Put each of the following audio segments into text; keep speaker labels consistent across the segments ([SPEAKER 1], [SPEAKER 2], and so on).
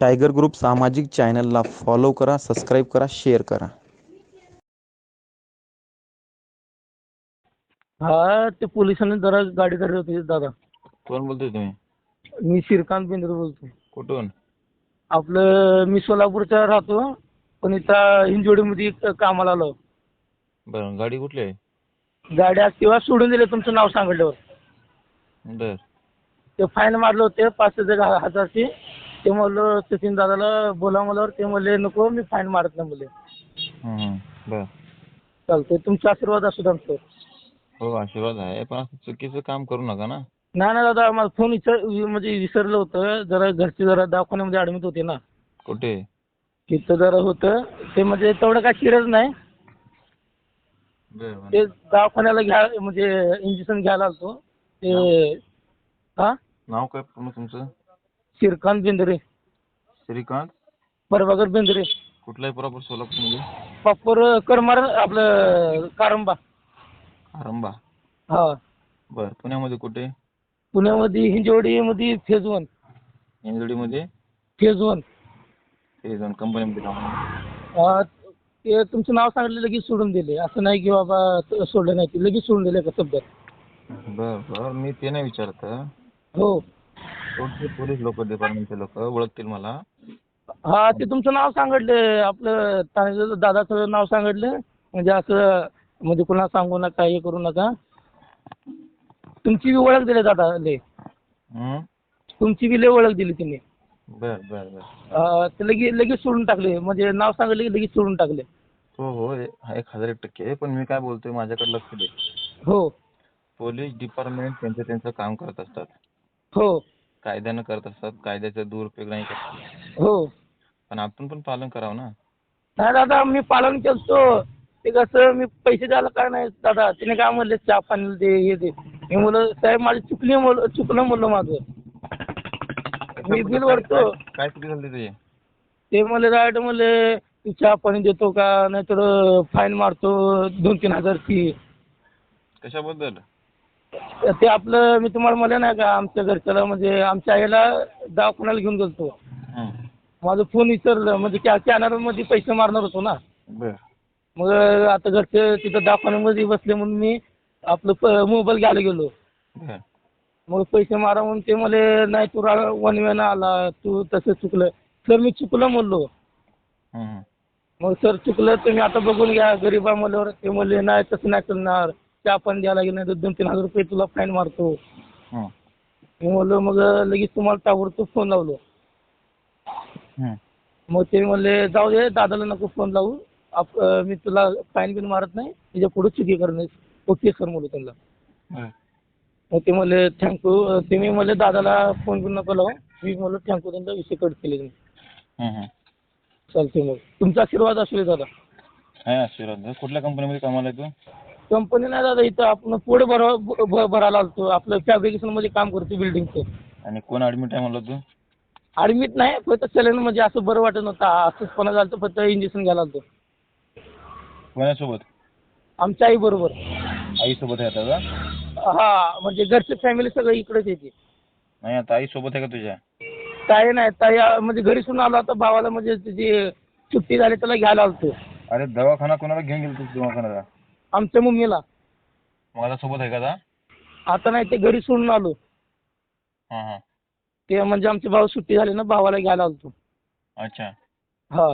[SPEAKER 1] Tiger group सामाजिक चॅनलला follow करा सबस्क्राईब करा शेअर करा.
[SPEAKER 2] हा ते पोलिसांनी जरा गाडी करत होती दादा.
[SPEAKER 3] कोण बोलतोय तुम्ही?
[SPEAKER 2] मी श्रीकांत बेंद्रे बोलतो
[SPEAKER 3] कुठून?
[SPEAKER 2] आपलं मी सोलापूरचा राहतो पण इथं हिंजवडीमध्ये एक कामाला आलो.
[SPEAKER 3] बरं गाडी कुठली आहे?
[SPEAKER 2] गाडी ॲक्टिवा सोडून दिले तुमचं नाव सांगितल्यावर.
[SPEAKER 3] बर.
[SPEAKER 2] ते फाईन मारलं होते पाचशे हजार हजारची ते म्हणलं सचिन दादाला बोला म्हणल्यावर ते म्हणले नको मी फाईन मारत नाही म्हणले.
[SPEAKER 3] बर.
[SPEAKER 2] चालतंय तुमचा आशीर्वाद असू द्या आमचं.
[SPEAKER 3] हो आशीर्वाद आहे पण असं चुकीचं काम करू नका ना.
[SPEAKER 2] नाही ना दादा मला फोन विचार म्हणजे विसरलं होतं जरा घरचे जरा दवाखान्यामध्ये ॲडमिट होते ना.
[SPEAKER 3] कुठे?
[SPEAKER 2] तिथं जरा होतं ते म्हणजे तेवढं काय सिरियस नाही.
[SPEAKER 3] बर
[SPEAKER 2] ते दवाखान्याला घ्या म्हणजे इंजेक्शन घ्यायला आलतो. ते हा?
[SPEAKER 3] नाव काय पूर्ण तुमचं?
[SPEAKER 2] श्रीकांत बेंद्रे.
[SPEAKER 3] श्रीकांत?
[SPEAKER 2] प्रभाकर बेंद्रे.
[SPEAKER 3] कुठला आहे प्रॉपर सोलापूरमध्ये?
[SPEAKER 2] प्रॉपर करमार आपलं कारंबा.
[SPEAKER 3] आरंबा
[SPEAKER 2] हा.
[SPEAKER 3] बर पुण्यामध्ये कुठे?
[SPEAKER 2] पुण्यामध्ये हिंजवडीमध्ये फेज वन
[SPEAKER 3] इंजडीमध्ये
[SPEAKER 2] फेज वन
[SPEAKER 3] ते जाऊन कंपनीमध्ये काम
[SPEAKER 2] ते तुमचं नाव सांगितलं लगेच सोडून दिले. असं नाही की बाबा त- सोडलं नाही की लगेच सोडून दिले का शब्दात
[SPEAKER 3] बर बर मी ते नाही विचारत.
[SPEAKER 2] हो.
[SPEAKER 3] कोणते पोलीस लोक डिपार्टमेंटचे लोक ओळखतील मला?
[SPEAKER 2] हा ते तुमचं नाव सांगितले आपलं ठाण्याचं दादाचं नाव सांगितलं म्हणजे असं म्हणजे कुणाला सांगू नका हे करू नका. तुमची बी ओळख दिली दादा ले.
[SPEAKER 3] हं?
[SPEAKER 2] तुमची बी लय ओळख दिली त्यांनी
[SPEAKER 3] बर बर बर.
[SPEAKER 2] ते लगेच लगेच सोडून टाकले. म्हणजे नाव सांगितलं की लगेच सोडून टाकले.
[SPEAKER 3] हो हो हे- हा एक हजार एक टक्के. पण मी काय बोलतोय माझ्याकडे लक्ष दे.
[SPEAKER 2] हो.
[SPEAKER 3] पोलीस डिपार्टमेंट त्यांचं त्यांचं काम करत असतात.
[SPEAKER 2] हो.
[SPEAKER 3] कायद्यानं करत असतात कायद्याचा दुरुपयोग नाही करत.
[SPEAKER 2] हो.
[SPEAKER 3] पण आपण पण पालन करावं ना.
[SPEAKER 2] नाही दादा मी पालन केलतो ते कसं मी पैसे द्यायला काय नाही दादा. तिने काय म्हणले चहा पाणी दे हे दे. मी म्हणलं साहेब माझी चुकली चुकलं म्हणलं माझं. मी बिल भरतो.
[SPEAKER 3] काय चुकी झाली तुझी?
[SPEAKER 2] ते म्हणले डायरेक्ट म्हणले तू चहा पाणी देतो का? नाहीतर फाईन मारतो दोन तीन हजारची.
[SPEAKER 3] कशाबद्दल?
[SPEAKER 2] ते आपलं मी तुम्हाला म्हणलं नाही का आमच्या घरच्याला म्हणजे आमच्या आईला दवाखान्याला घेऊन गेलतो.
[SPEAKER 3] हं.
[SPEAKER 2] माझं फोन विसरलं म्हणजे त्या कॅनरमध्ये पैसे मारणार होतो ना.
[SPEAKER 3] बर.
[SPEAKER 2] मग आता घरचे तिथं दवाखान्यामध्ये बसले म्हणून मी आपलं मोबाईल घ्यायला गेलो.
[SPEAKER 3] बर.
[SPEAKER 2] मग पैसे मारा म्हणून ते मला नाही तू वन वेनं आला तू तसं चुकलं. सर मी चुकलं म्हणलो.
[SPEAKER 3] हं, हं.
[SPEAKER 2] मग सर चुकलं तुम्ही आता बघून घ्या गरीबा म्हणल्यावर ते म्हणले नाही तसं नाही करणार. चहा पण द्यायला लागेल नाही तर दोन तीन हजार रुपये तुला फाईन मारतो.
[SPEAKER 3] हं.
[SPEAKER 2] मी म्हणलो मग लगेच तुम्हाला ताबडतोब फोन लावलो.
[SPEAKER 3] हं.
[SPEAKER 2] मग ते म्हणले जाऊ दे दादाला नको फोन लावू. आप मी तुला फाईन बिन मारत नाही. त्याच्या पुढे चुकी करणे ओके सर म्हणलो त्यांना. मग ते म्हणले थँक्यू ते मी म्हणले दादाला फोन बिन नको लावू. मी म्हणलो थँक्यू त्यांचा विषय कट केले तुम्ही
[SPEAKER 3] हं, हं.
[SPEAKER 2] चालते मग. तुमचा आशीर्वाद असू दे दादा.
[SPEAKER 3] आहे आशीर्वाद? कुठल्या कंपनीमध्ये कामाला आहे तू?
[SPEAKER 2] कंपनी नाही दादा इथं. आपण पुढे भरा भ- भरायला आलतो. आपलं फॅब्रिकेशनमध्ये काम करतो बिल्डिंगचं
[SPEAKER 3] आणि कोण ऍडमिट आहे म्हणलं तू?
[SPEAKER 2] ॲडमिट नाही फक्त चलन म्हणजे असं बरं वाटत नव्हतं. असंचपणा झालं होतं, फक्त इंजेक्शन घ्यायला आलतो.
[SPEAKER 3] कोणासोबत?
[SPEAKER 2] आमच्या आई बरोबर.
[SPEAKER 3] आई सोबत आहे आता का?
[SPEAKER 2] हा म्हणजे घरची फॅमिली सगळं इकडेच येते
[SPEAKER 3] नाही आता आई सोबत आहे का तुझ्या?
[SPEAKER 2] ताई नाही ताई म्हणजे घरी सुन आला होता भावाला म्हणजे त्याची सुट्टी झाली त्याला घ्यायला आलतो.
[SPEAKER 3] अरे दवाखाना कोणाला घेऊन गेलो तू दवाखान्याला?
[SPEAKER 2] आमच्या मम्मीला.
[SPEAKER 3] माझ्या सोबत आहे का आता?
[SPEAKER 2] आता नाही ते घरी सोडून आलो.
[SPEAKER 3] हां हां.
[SPEAKER 2] ते म्हणजे आमचे भाऊ सुट्टी झाली ना भावाला घ्यायला आलतो.
[SPEAKER 3] अच्छा.
[SPEAKER 2] हा.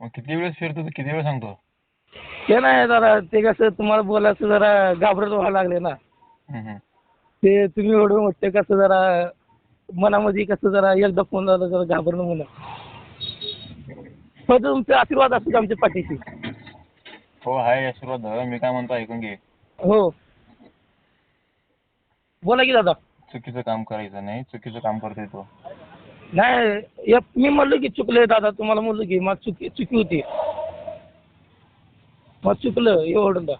[SPEAKER 3] मग किती वेळेस फिरतो तू किती वेळ सांगतो?
[SPEAKER 2] ते नाही जरा ते कसं तुम्हाला बोलायचं जरा घाबरत व्हायला लागले ना.
[SPEAKER 3] हं, हं.
[SPEAKER 2] ते तुम्ही एवढं मोठे कसं जरा मनामध्ये कसं जरा एकदा फोन झाला जरा घाबरणं म्हणून फक्त तुमचा आशीर्वाद असतो आमच्या पाठीशी.
[SPEAKER 3] हो आहे आशीर्वाद मी काय म्हणतो ऐकून घे.
[SPEAKER 2] हो. बोला की दादा.
[SPEAKER 3] चुकीचं काम करायचं नाही चुकीचं काम करतोय तो.
[SPEAKER 2] नाही मी म्हणलो की चुकले दादा तुम्हाला म्हणलो की मग चुकी चुकी होती. मग चुकलं एवढं दा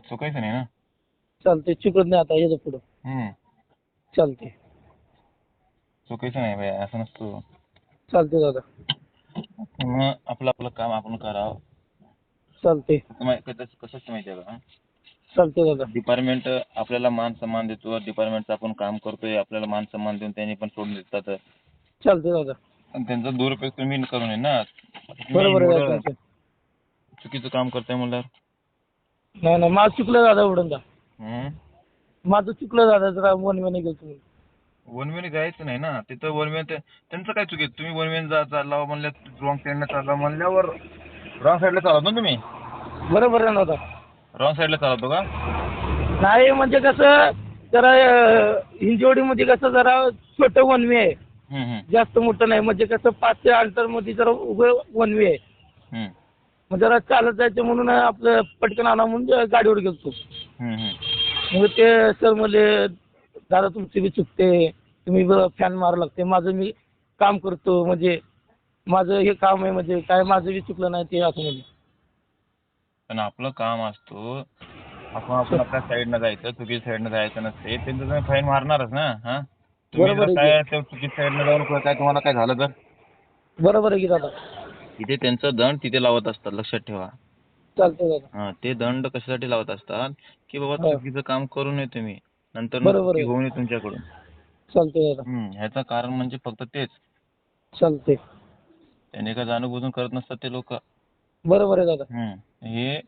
[SPEAKER 3] चुकायचं नाही ना?
[SPEAKER 2] चालते चुकत नाही आता याचं पुढं. चालते
[SPEAKER 3] चुकायचं नाही बाय असं नसतो.
[SPEAKER 2] चालते दादा.
[SPEAKER 3] मग आपलं आपलं काम आपण करावं.
[SPEAKER 2] चालते
[SPEAKER 3] कसं माहिती आहे का?
[SPEAKER 2] चालते दादा.
[SPEAKER 3] डिपार्टमेंट आपल्याला मान सन्मान देतो. डिपार्टमेंटचं आपण काम करतोय. आपल्याला मान सन्मान देऊन त्यांनी पण सोडून देतात.
[SPEAKER 2] चालते दादा.
[SPEAKER 3] आणि त्यांचा दुरुपयोग तुम्ही करू नये ना.
[SPEAKER 2] बरोबर आहे दादा.
[SPEAKER 3] चुकीचं काम करताय म्हणल्यावर.
[SPEAKER 2] नाही नाही माझं चुकलं दादा उडून दा
[SPEAKER 3] हम्म?
[SPEAKER 2] माझं चुकलं दादा जरा वन वेने गेलो तुम्ही
[SPEAKER 3] वन वेने जायचं नाही ना. तिथं वन वे त्यांचं काय चुकी आहे? तुम्ही वन वेने जा चालला म्हणल्या रॉंग साईडला चालला म्हणल्यावर रॉंग साईडला चालवतो ना तुम्ही?
[SPEAKER 2] बरोबर आहे ना दादा
[SPEAKER 3] रॉंग साईडला चालवतो का?
[SPEAKER 2] नाही म्हणजे कसं जरा हिंजवडीमध्ये कसं जरा छोटं वन वे आहे.
[SPEAKER 3] हम्म, हम्म,
[SPEAKER 2] जास्त मोठं नाही म्हणजे कसं पाच ते अंतरमध्ये जरा उभं वन वे आहे.
[SPEAKER 3] हम्म,
[SPEAKER 2] मग जरा चालत जायचं म्हणून आपलं पटकन आणा म्हणून गाडीवर गेलतो.
[SPEAKER 3] हम्म, हम्म.
[SPEAKER 2] मग ते सर म्हणले दादा तुमची बी चुकते. तुम्ही फॅन मारावं लागते. माझं मी काम करतो. म्हणजे माझं हे काम आहे म्हणजे काय माझं बी चुकलं नाही ते असं म्हणजे.
[SPEAKER 3] पण आपलं काम असतो. आपण आपण आपल्या साईडनं जायचं चुकीच्या साईडनं जायचं नसते. त्यांचं तुम्ही फाईन मारणारच ना हा? तुम्ही
[SPEAKER 2] बरोबर
[SPEAKER 3] जर
[SPEAKER 2] आहे
[SPEAKER 3] काय त्या चुकीच्या साईडनं जाऊन पुढे काय तुम्हाला काय झालं तर?
[SPEAKER 2] बरोबर आहे की दादा.
[SPEAKER 3] तिथे त्यांचं दंड तिथे लावत असतात लक्षात ठेवा.
[SPEAKER 2] चालतंय दादा.
[SPEAKER 3] हा ते दंड कशासाठी लावत असतात? की बाबा
[SPEAKER 2] हो.
[SPEAKER 3] चुकीचं काम करू नये तुम्ही. नंतर
[SPEAKER 2] बरोबर
[SPEAKER 3] चुकी
[SPEAKER 2] आहे.
[SPEAKER 3] होऊ नये तुमच्याकडून.
[SPEAKER 2] चालतंय दादा.
[SPEAKER 3] हम्म, ह्याचं कारण म्हणजे फक्त तेच.
[SPEAKER 2] चालतंय.
[SPEAKER 3] त्याने काय जाणून करत नसतात ते लोक.
[SPEAKER 2] बरोबर आहे दादा.
[SPEAKER 3] हे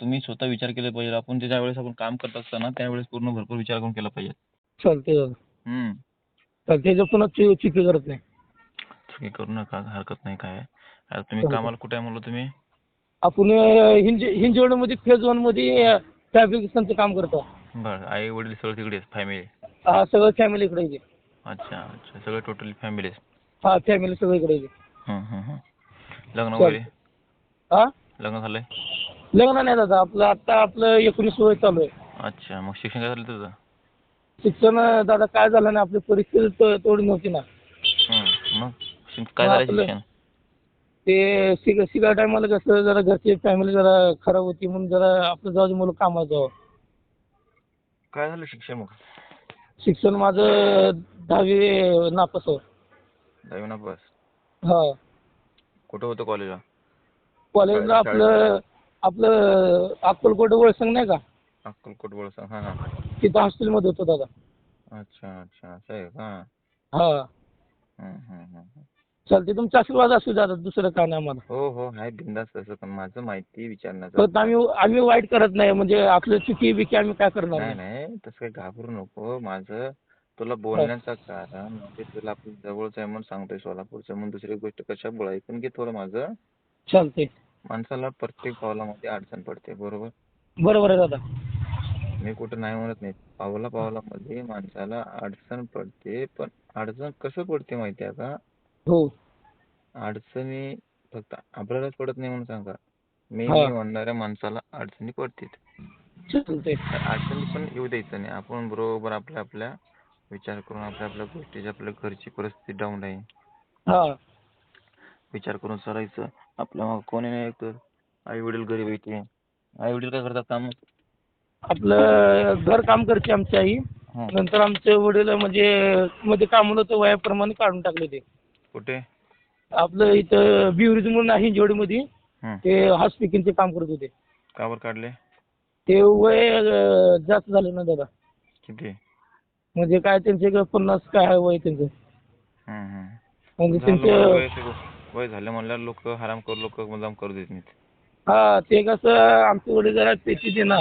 [SPEAKER 3] तुम्ही स्वतः विचार केला पाहिजे. आपण ते ज्यावेळेस आपण काम करत असताना त्यावेळेस पूर्ण भरपूर विचार करून केला पाहिजे.
[SPEAKER 2] चालतंय दादा. पुन्हा चु- चुकी करत नाही.
[SPEAKER 3] चुकी करू नका. हरकत नाही काय. तुम्ही. कामाला कुठे आहे म्हणलं तुम्ही?
[SPEAKER 2] आपण अं, हिंज हिंजवडीमध्ये फेज वनमध्ये फॅब्रिकेशनचं काम करतो.
[SPEAKER 3] बरं. आई वडील सगळं तिकडेच फॅमिली
[SPEAKER 2] हा सगळं फॅमिली इकडे
[SPEAKER 3] अच्छा अच्छा. सगळं टोटली फॅमिली
[SPEAKER 2] हा फॅमिली सगळं इकडे
[SPEAKER 3] लग्न वगैरे?
[SPEAKER 2] हा
[SPEAKER 3] लग्न झालंय?
[SPEAKER 2] लग्न नाही दादा आपलं आता आपलं एकोणीस वय चालू आहे.
[SPEAKER 3] अच्छा मग शिक्षण काय झालं तुझं?
[SPEAKER 2] शिक्षण दादा काय झालं ना आपली परिस्थिती तो- तेवढी नव्हती ना.
[SPEAKER 3] हम्म, मग शिक- काय
[SPEAKER 2] मग
[SPEAKER 3] झालं
[SPEAKER 2] आपलं-
[SPEAKER 3] शिक्षण?
[SPEAKER 2] ते शिका शिका टायमाला कसं जरा घरची फॅमिली जरा खराब होती म्हणून जरा आपलं जाऊ दे मुलं कामाला जावं.
[SPEAKER 3] काय झालं शिक्षण मग?
[SPEAKER 2] शिक्षण माझं दहावी नापास हो
[SPEAKER 3] दहावी ना बस
[SPEAKER 2] हा.
[SPEAKER 3] कुठं होतं कॉलेजला
[SPEAKER 2] कॉलेजला आपलं आपलं अक्कलकोट वळसंग नाही का?
[SPEAKER 3] अक्कलकोट बोलसा हां हां.
[SPEAKER 2] तिथं हॉस्टेलमध्ये होतो दादा.
[SPEAKER 3] अच्छा अच्छा असं आहे का?
[SPEAKER 2] हा.
[SPEAKER 3] हम्म, हम्म, हम्म.
[SPEAKER 2] चालते तुमचा आशीर्वाद असू दादा दुसरं काय नाही आम्हाला.
[SPEAKER 3] हो हो आहे बिंदास तसं पण माझं माहिती विचारण्याचं
[SPEAKER 2] परत आम्ही आम्ही वाईट करत नाही म्हणजे आपलं चुकी बिकी आम्ही काय करणार
[SPEAKER 3] नाही
[SPEAKER 2] नाही.
[SPEAKER 3] नाही तसं काही घाबरू नको. माझं तुला बोलण्याचं कारण म्हणजे तुला आपलं जवळच आहे म्हणून सांगतोय सोलापूरचं. म्हणून दुसरी गोष्ट कशामुळे? ऐकून घे थोडं माझं.
[SPEAKER 2] चालते
[SPEAKER 3] माणसाला प्रत्येक पावलामध्ये अडचण पडते बरोबर?
[SPEAKER 2] बरोबर आहे दादा.
[SPEAKER 3] मी कुठं नाही म्हणत नाही. पावला पावलामध्ये माणसाला अडचण पडते पण अडचण कसं पडते माहिती आहे का?
[SPEAKER 2] हो.
[SPEAKER 3] अडचणी फक्त आपल्यालाच पडत नाही म्हणून सांगा. मी
[SPEAKER 2] हा.
[SPEAKER 3] म्हणणाऱ्या माणसाला अडचणी पडतील.
[SPEAKER 2] चालते
[SPEAKER 3] अडचणी पण येऊ द्यायचं नाही. आपण बरोबर आपल्या आपल्या विचार करून आपल्या आपल्या गोष्टीची आपल्या घरची परिस्थिती डाऊन आहे.
[SPEAKER 2] हा.
[SPEAKER 3] विचार करून चालायचं. आपल्या मग कोणी नाही ऐकत आई वडील गरीब येते आई वडील काय करतात काम?
[SPEAKER 2] आपलं घर काम करते आमची आई.
[SPEAKER 3] हं.
[SPEAKER 2] नंतर आमचे वडील म्हणजे मध्ये कामाला होतं वयाप्रमाणे काढून टाकले ते.
[SPEAKER 3] कुठे?
[SPEAKER 2] आपलं इथं बिवरीज म्हणून आहे हिंजवडीमध्ये
[SPEAKER 3] हं.
[SPEAKER 2] ते हॉस्पिटलचे काम करत होते.
[SPEAKER 3] का बरं काढले?
[SPEAKER 2] ते वय अं, जास्त झाले ना दादा.
[SPEAKER 3] किती?
[SPEAKER 2] म्हणजे काय त्यांचे पन्नास काय वय त्यांचं. म्हणजे त्यांचं
[SPEAKER 3] वय झालं म्हणल्यावर लोक हराम करू लोक मुद्दाम करू देत नाहीत
[SPEAKER 2] हा ते कसं आमचे वडील जरा पेटी दे ना.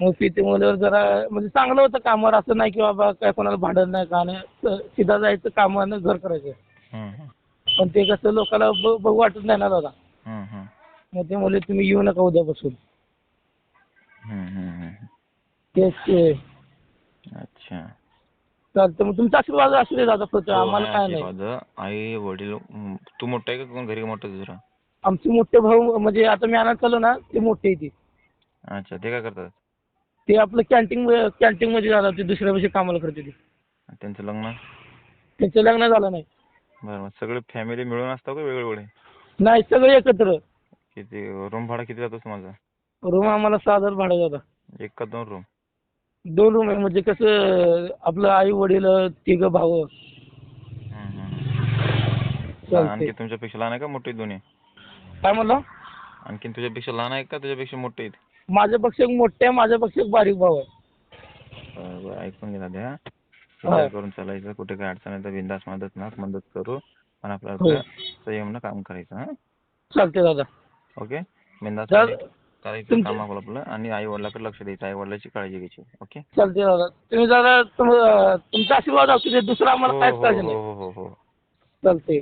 [SPEAKER 2] मग पेटी जरा म्हणजे चांगलं होतं कामावर असं नाही की बाबा काय कोणाला भांडण नाही का नाही सीधा जायचं कामानं घर करायचं. पण ते कसं लोकांना बघू वाटत नाही ना दादा. मग ते म्हणले तुम्ही येऊ नका उद्यापासून
[SPEAKER 3] हं, हं, हं.
[SPEAKER 2] तेच ते
[SPEAKER 3] अच्छा.
[SPEAKER 2] चालतं मग तुमचा आशीर्वाद असू दे दादा फक्त
[SPEAKER 3] हो,
[SPEAKER 2] आम्हाला काय नाही.
[SPEAKER 3] आशीर्वाद. आई वडील तू मोठा आहे का कोण? घरी मोठा आहे दुसरा?
[SPEAKER 2] आमचे मोठे भाऊ म्हणजे आता मी आणायला चालू ना ते मोठे आहे ते.
[SPEAKER 3] अच्छा ते काय करतात?
[SPEAKER 2] ते आपलं कॅन्टीन कॅन्टीन मध्ये झालं ते दुसऱ्या वर्षी कामाला करते ते.
[SPEAKER 3] त्यांचं लग्न?
[SPEAKER 2] त्यांचं लग्न झालं नाही.
[SPEAKER 3] बरं मग सगळे फॅमिली मिळून असतात का वेगळे वेगळे
[SPEAKER 2] नाही सगळे एकत्र.
[SPEAKER 3] किती रूम भाडा किती जातो माझा?
[SPEAKER 2] रूम आम्हाला सहा हजार भाडं जातं.
[SPEAKER 3] एक का दोन रूम
[SPEAKER 2] दोन रूम आहे. म्हणजे कसं आपलं आई वडील तिघं भाऊ. चालते
[SPEAKER 3] आणखी तुमच्यापेक्षा लहान आहे का मोठे दोन्ही?
[SPEAKER 2] काय म्हणलं?
[SPEAKER 3] आणखीन तुझ्यापेक्षा लहान आहे का तुझ्यापेक्षा मोठे आहेत?
[SPEAKER 2] माझ्यापेक्षा एक मोठे आहे माझ्यापेक्षा एक बारीक भाऊ आहे.
[SPEAKER 3] बरं, बरं, ऐकून घे दादा विचार करून चालायचं. कुठे काय अडचण आहे तर बिंदास मदत ना मदत करू. आणि आपलं
[SPEAKER 2] हो.
[SPEAKER 3] आपलं संयमनं काम करायचं हां?
[SPEAKER 2] चालते दादा.
[SPEAKER 3] ओके? बिंदास. करायचं काम आपलं आणि आई वडिलाकडे लक्ष द्यायचं आई वडिलाची काळजी घ्यायची ओके
[SPEAKER 2] चालते दादा. तुम्ही दादा तुम- तुमचा आशीर्वाद असू दे दुसरा
[SPEAKER 3] हो
[SPEAKER 2] आम्हाला काहीच
[SPEAKER 3] हो
[SPEAKER 2] पाहिजे
[SPEAKER 3] हो
[SPEAKER 2] नाही.
[SPEAKER 3] हो हो हो.
[SPEAKER 2] चालते